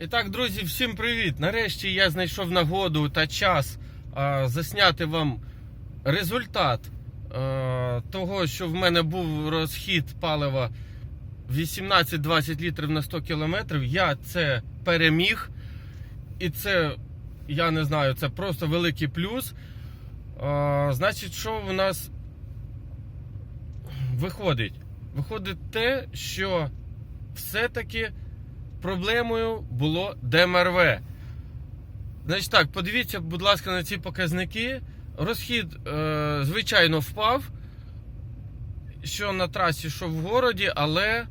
І так, друзі, всім привіт! Нарешті я знайшов нагоду та час а, засняти вам результат а, того, що в мене був розхід палива 18-20 літрів на 100 кілометрів. Я це переміг. І це, я не знаю, це просто великий плюс. А, значить, що в нас виходить? Виходить те, що все-таки проблемою було ДМРВ. Значить так, подивіться, будь ласка, на ці показники. Розхід, е, звичайно, впав, що на трасі, що в городі, але,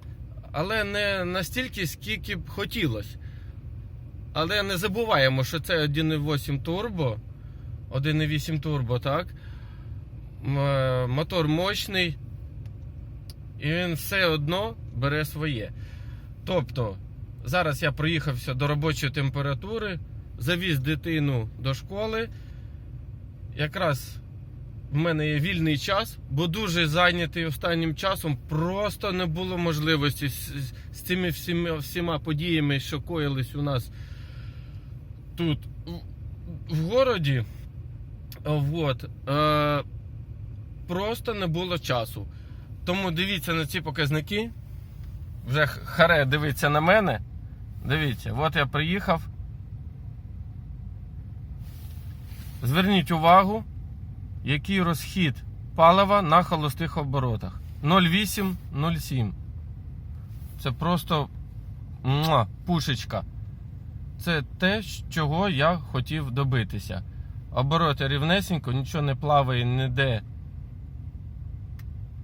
але не настільки, скільки б хотілося. Але не забуваємо, що це 1.8 турбо. 1.8 турбо, так? Е, Мотор мощний. І він все одно бере своє. Тобто, зараз я проїхався до робочої температури, завіз дитину до школи. Якраз в мене є вільний час, бо дуже зайнятий останнім часом. Просто не було можливості з, з- цими всіма, всіма подіями, що коїлись у нас тут в, в городі. Вот, е, просто не було часу. Тому дивіться на ці показники. Вже харе дивиться на мене. Дивіться, от я приїхав. Зверніть увагу, який розхід палива на холостих оборотах. 0,8-0,7. Це просто муа, пушечка. Це те, чого я хотів добитися. Обороти рівнесенько, нічого не плаває ніде.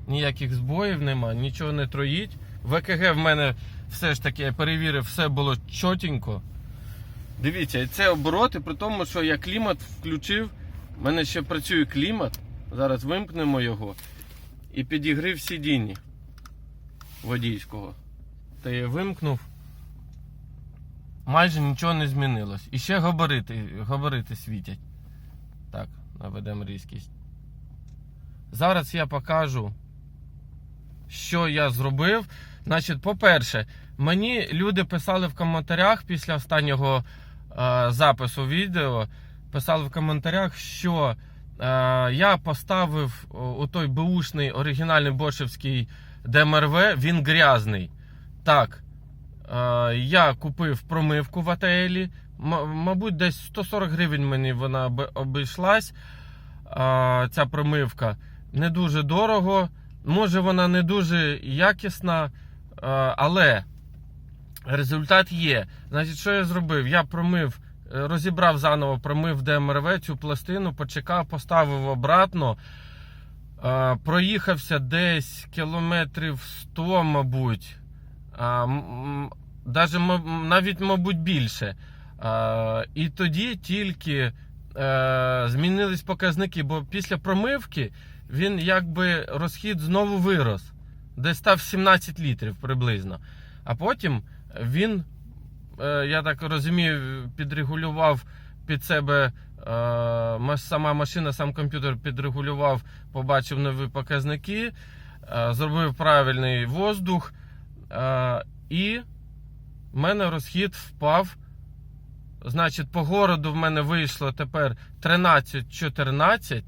Ніяких збоїв нема, нічого не троїть. В ЕКГ в мене все ж таки я перевірив, все було чотенько. Дивіться, і це обороти, при тому, що я клімат включив. У мене ще працює клімат. Зараз вимкнемо його. І підігрів сидіння водійського. Та я вимкнув. Майже нічого не змінилось. І ще габарити, габарити світять. Так, наведемо різкість. Зараз я покажу, що я зробив. Значить, по-перше, мені люди писали в коментарях після останнього е, запису відео. Писали в коментарях, що е, я поставив у той беушний оригінальний бошевський ДМРВ, він грязний. Так, е, я купив промивку в АТЛі. Мабуть, десь 140 гривень мені вона об- обійшлась. е, ця промивка. Не дуже дорого. Може, вона не дуже якісна, е, але результат є. Значить, що я зробив? Я промив, е, розібрав заново, промив ДМРВ цю пластину, почекав, поставив обратно. Е, Проїхався десь кілометрів 100, мабуть. Даже, навіть, мабуть, більше. І тоді тільки е, змінились показники, бо після промивки він якби розхід знову вирос, десь став 17 літрів приблизно. А потім він, е, я так розумію, підрегулював під себе. е, Сама машина, сам комп'ютер підрегулював, побачив нові показники, е, зробив правильний воздух, і в мене розхід впав. Значить, по городу в мене вийшло тепер 13-14.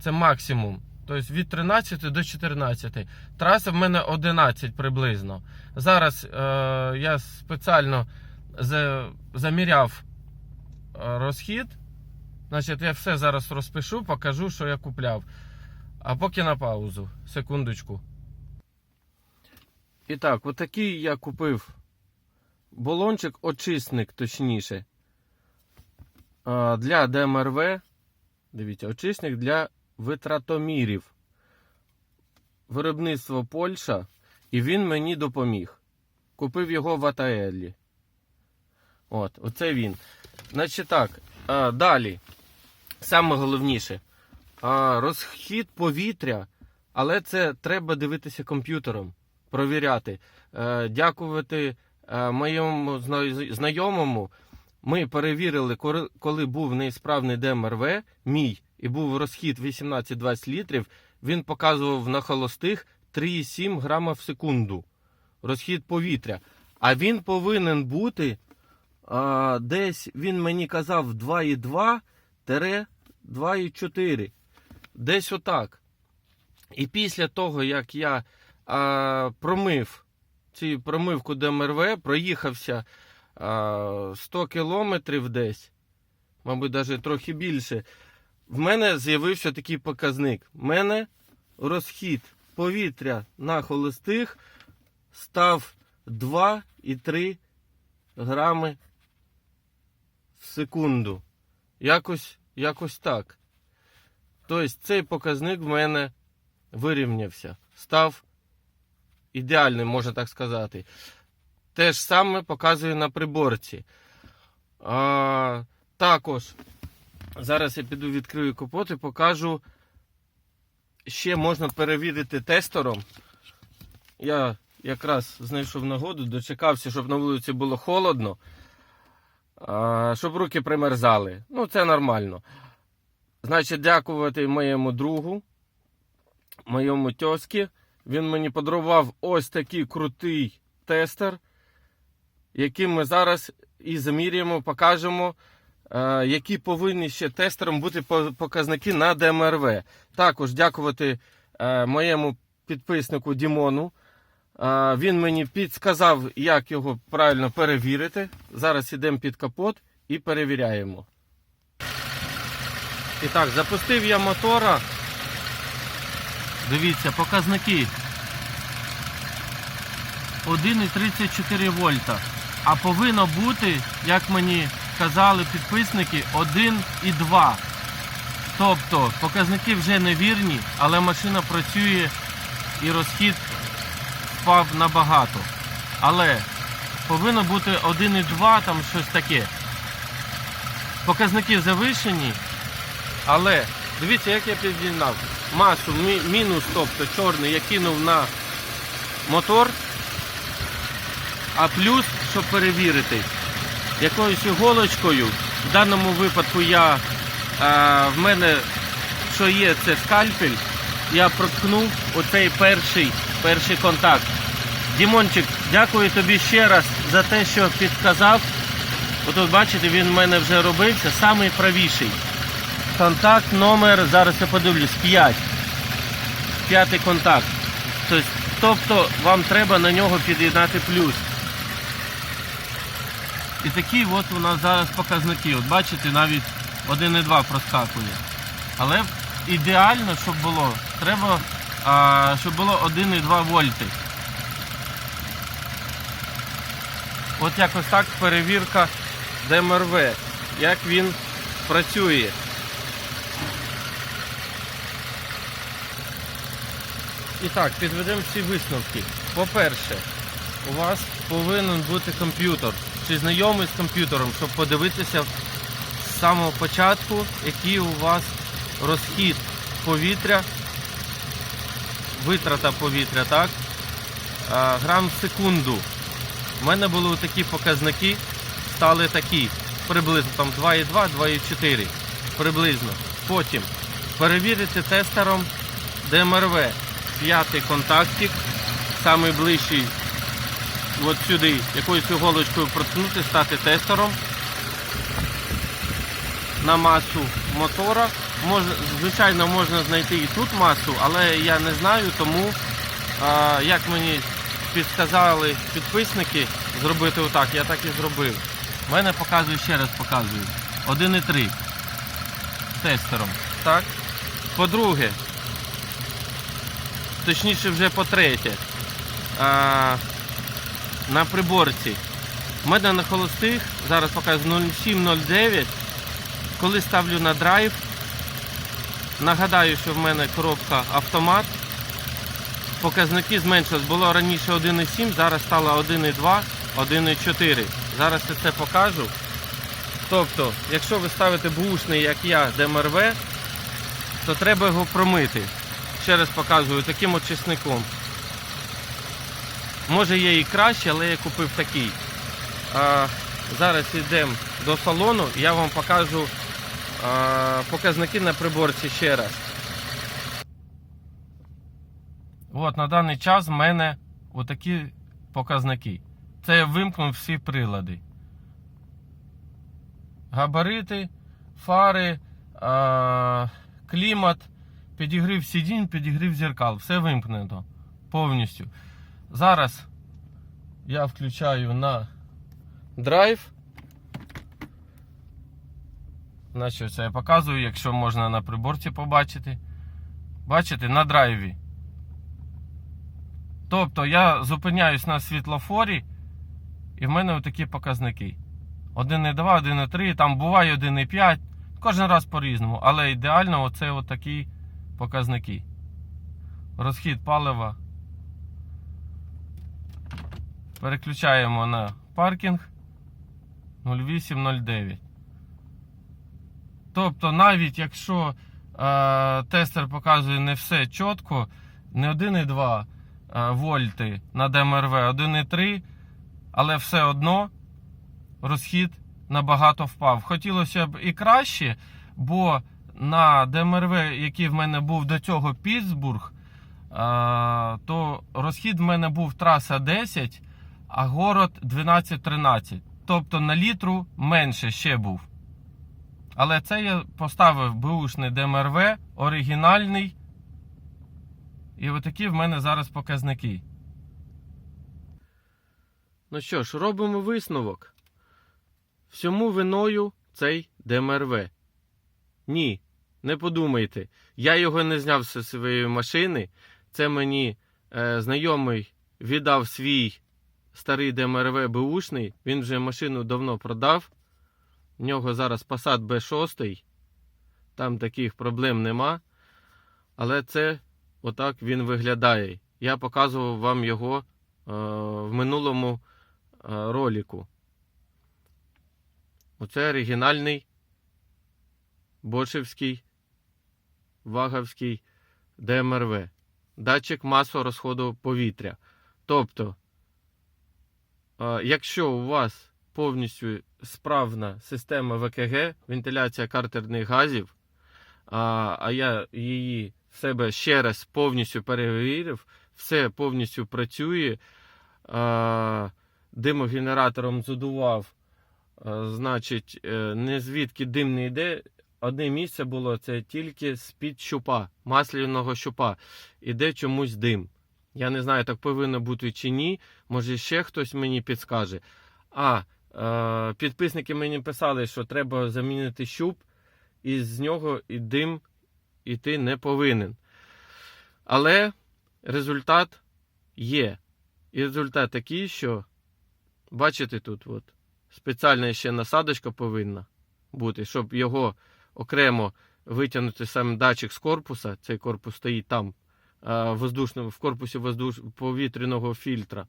Це максимум. Тобто від 13 до 14. Траса в мене 11 приблизно. Зараз е, я спеціально за, заміряв е, розхід. Значить, я все зараз розпишу, покажу, що я купляв. А поки на паузу. Секундочку. І так, отакий я купив балончик, очисник, точніше. Для ДМРВ. Дивіться, очисник для витратомірів. Виробництво Польща. І він мені допоміг. Купив його в АТЛі. От, оце він. Значить так, а, далі. Саме головніше. А, розхід повітря, але це треба дивитися комп'ютером, провіряти. Е, дякувати е, моєму знайомому. Ми перевірили, коли був неісправний ДМРВ, мій, і був розхід 18-20 літрів, він показував на холостих 3,7 грама в секунду. Розхід повітря. А він повинен бути а, десь він мені казав 2,2-2,4. Десь отак. І після того, як я а, промив цю промивку ДМРВ, проїхався а, 100 кілометрів десь, мабуть, навіть трохи більше, в мене з'явився такий показник. В мене розхід повітря на холостих став 2,3 грами в секунду. Якось, якось так. Тобто цей показник в мене вирівнявся, став ідеальним, можна так сказати. Те ж саме показує на приборці. А, також зараз я піду відкрию капот і покажу. Ще можна перевірити тестером. Я якраз знайшов нагоду, дочекався, щоб на вулиці було холодно, щоб руки примерзали. Ну, це нормально. Значить, дякувати моєму другу, моєму тьоскі. Він мені подарував ось такий крутий тестер, яким ми зараз і замірюємо, покажемо, які повинні ще тестером бути показники на ДМРВ. Також дякувати е, моєму підписнику Дімону. Е, Він мені підсказав, як його правильно перевірити. Зараз йдемо під капот і перевіряємо. І так, запустив я мотора. Дивіться, показники. 1,34 вольта. А повинно бути, як мені казали підписники, 1,2. Тобто показники вже невірні, але машина працює і розхід впав набагато. Але повинно бути 1,2, там щось таке. Показники завишені, але дивіться, як я підігнав. Масу мі- мінус, тобто чорний, я кинув на мотор, а плюс, щоб перевірити, якоюсь іголочкою, в даному випадку я, е, в мене що є, це скальпель, я проткнув оцей перший, перший контакт. Дімончик, дякую тобі ще раз за те, що підказав. Отут, бачите, він в мене вже робився, самий правіший. Контакт номер, зараз я подивлюсь, 5. П'ятий контакт. Тобто, тобто вам треба на нього під'єднати плюс. І такі от у нас зараз показники. От бачите, навіть 1,2 проскакує. Але ідеально, щоб було, треба, а, щоб було 1,2 вольти. От якось так перевірка ДМРВ, як він працює. І так, підведемо всі висновки. По-перше, у вас повинен бути комп'ютер. Чи знайомий з комп'ютером, щоб подивитися з самого початку, який у вас розхід повітря, витрата повітря, так? Грам в секунду. У мене були такі показники, стали такі, приблизно там 2,2, 2,4 приблизно. Потім перевірити тестером ДМРВ. П'ятий контактик, самий ближчий от сюди, якоюсь іголочкою проткнути, стати тестером на масу мотора. Можна, звичайно, можна знайти і тут масу, але я не знаю, тому а, як мені підказали підписники зробити отак, я так і зробив. У мене показую ще раз показую. 1,3 тестером. Так? По-друге, точніше вже по-третє, на приборці. У мене на холостих, зараз показую 0709. Коли ставлю на драйв, нагадаю, що в мене коробка автомат. Показники зменшились. Було раніше 1,7, зараз стало 1,2, 1,4. Зараз я це покажу. Тобто, якщо ви ставите бушний, як я, ДМРВ, то треба його промити. Ще раз показую, таким очисником. Може є і краще, але я купив такий. А, зараз йдемо до салону, я вам покажу а, показники на приборці ще раз. От на даний час в мене отакі показники. Це я вимкнув всі прилади. габарити, фари, а, клімат, підігрів сидінь, підігрів зеркал. Все вимкнено повністю. Зараз я включаю на драйв. Значить, це я показую, якщо можна на приборці побачити. Бачите, на драйві. Тобто я зупиняюсь на світлофорі, і в мене отакі показники. 1,2, 1,3, там буває 1,5. Кожен раз по-різному. Але ідеально оце отакі показники. Розхід палива. Переключаємо на паркінг 0809. Тобто, навіть якщо е, тестер показує не все чітко, не 1,2 е, вольти на ДМРВ, 1,3, але все одно розхід набагато впав. Хотілося б і краще, бо на ДМРВ, який в мене був до цього Пітсбург, е, то розхід в мене був траса 10, а город 12-13. Тобто на літру менше ще був. Але це я поставив бушний ДМРВ, оригінальний. І отакі в мене зараз показники. Ну що ж, робимо висновок. Всьому виною цей ДМРВ. Ні, не подумайте. Я його не зняв зі своєї машини. Це мені е, знайомий віддав свій старий ДМРВ Бушний. Він вже машину давно продав. В нього зараз Passat B6. Там таких проблем нема. Але це отак він виглядає. Я показував вам його е, в минулому е, ролику. Оце оригінальний Бошевський Ваговський ДМРВ. Датчик масового розходу повітря. Тобто, якщо у вас повністю справна система ВКГ, вентиляція картерних газів, а, я її в себе ще раз повністю перевірив, все повністю працює. Димогенератором задував, значить, е, не звідки дим не йде. Одне місце було це тільки з-під щупа, масляного щупа. Іде чомусь дим. Я не знаю, так повинно бути чи ні. Може, ще хтось мені підскаже. А, е, підписники мені писали, що треба замінити щуп, і з нього і дим іти не повинен. Але результат є. І результат такий, що, бачите, тут от, спеціальна ще насадочка повинна бути, щоб його окремо витягнути сам датчик з корпуса. Цей корпус стоїть там, е, воздушному, в корпусі воздуш... повітряного фільтра.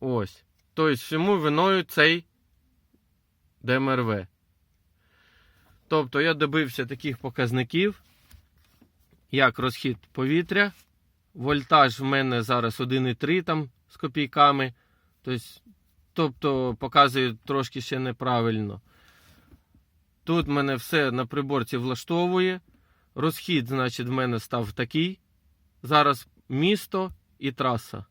Ось. Тобто, всьому виною цей ДМРВ. Тобто я добився таких показників, як розхід повітря. Вольтаж в мене зараз 1,3 там з копійками. Тобто, тобто показує трошки ще неправильно. Тут мене все на приборці влаштовує. Розхід, значить, в мене став такий. Зараз місто і траса.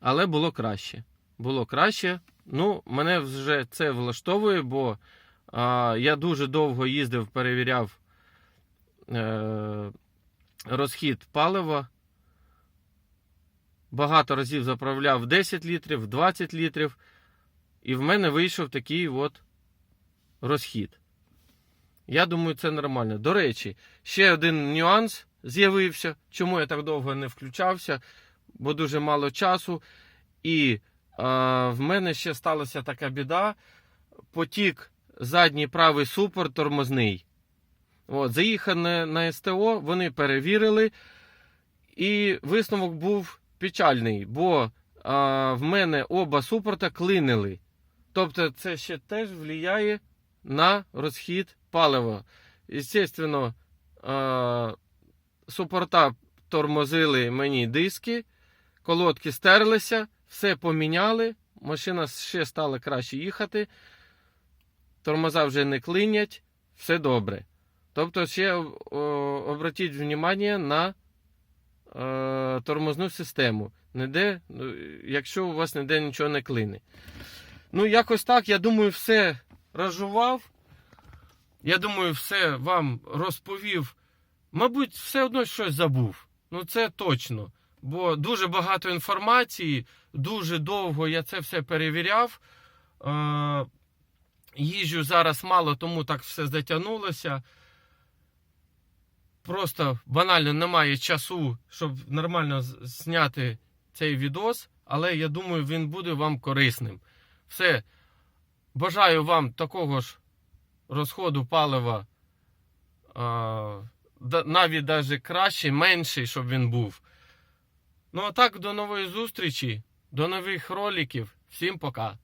Але було краще. Було краще. Ну, мене вже це влаштовує, бо а, я дуже довго їздив, перевіряв е, розхід палива. Багато разів заправляв 10 літрів, 20 літрів. І в мене вийшов такий от розхід. Я думаю, це нормально. До речі, ще один нюанс з'явився, чому я так довго не включався, бо дуже мало часу. І а, в мене ще сталася така біда. Потік задній правий супорт тормозний. От, заїхав на, СТО, вони перевірили, і висновок був печальний, бо а, в мене оба супорта клинили. Тобто, це ще теж впливає на розхід палива. Естественно, супорта тормозили мені диски, колодки стерлися, все поміняли, машина ще стала краще їхати, тормоза вже не клинять, все добре. Тобто, ще обратіть увагу на е, тормозну систему, ніде, ну, якщо у вас ніде нічого не клине. Ну, якось так, я думаю, все розжував. Я думаю, все вам розповів. Мабуть, все одно щось забув. Ну, це точно. Бо дуже багато інформації, дуже довго я це все перевіряв. Е, їжджу зараз мало, тому так все затягнулося. Просто банально немає часу, щоб нормально зняти цей відос, але я думаю, він буде вам корисним. Все. Бажаю вам такого ж розходу палива, навіть даже кращий, менший, щоб він був. Ну а так, до нової зустрічі, до нових роликів. Всім пока.